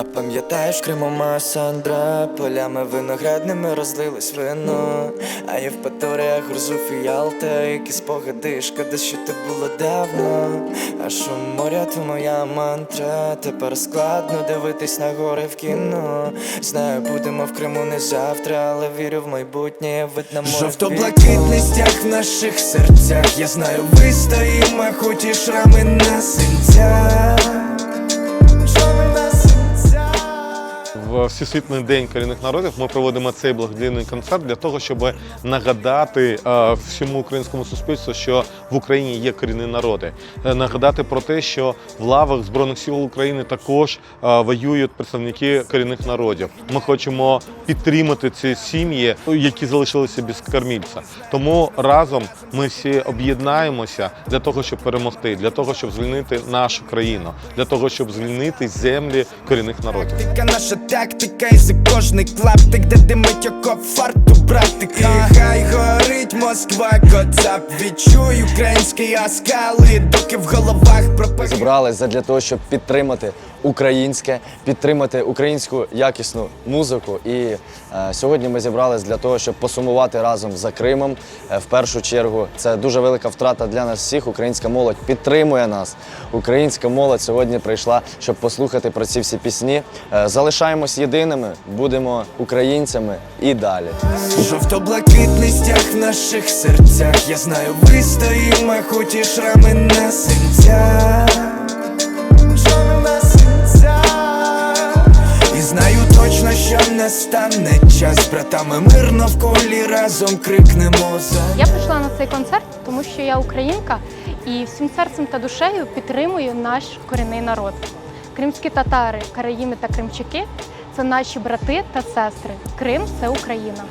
А пам'ятаєш, в Криму моя Сандра Полями виноградними розлилось вино. А Євпаторія, Грузуф і Ялта Які спогади, шкода, що ти було давно. А шум моря, то моя мантра Тепер складно дивитись на гори в кіно. Знаю, будемо в Криму не завтра, але вірю в майбутнє, вид на море Жовто-блакитний стяг в наших серцях. Я знаю, вистоїмо, хоч і шрами на синцях Всесвітній день корінних народів ми проводимо цей благодійний концерт для того, щоб нагадати е, всьому українському суспільству, що в Україні є корінні народи. Е, Нагадати про те, що в лавах Збройних сил України також е, воюють представники корінних народів. Ми хочемо підтримати ці сім'ї, які залишилися без кормільця. Тому разом ми всі об'єднаємося для того, щоб перемогти, для того, щоб звільнити нашу країну, для того, щоб звільнити землі корінних народів. Тактика, наша тактика, і кожний клаптик, де димить око фарту, братика. Москва, коцап, відчуй український оскали, доки в головах пропаганда. Зібрались задля того, щоб підтримати українське, підтримати українську якісну музику. І е, сьогодні ми зібрались для того, щоб посумувати разом за Кримом. Е, в першу чергу це дуже велика втрата для нас всіх. Українська молодь підтримує нас. Українська молодь сьогодні прийшла, щоб послухати про ці всі пісні. Е, залишаємось єдиними, будемо українцями і далі. Жовто-блакитний стяг в наших серцях. Я знаю, вистоїмо, хоч і шрами на синцях. І знаю точно, що настане час. Братами мирно в колі разом крикнемо за. Я прийшла на цей концерт, тому що я українка і всім серцем та душею підтримую наш корінний народ. Кримські татари, караїми та кримчаки це наші брати та сестри. Крим це Україна.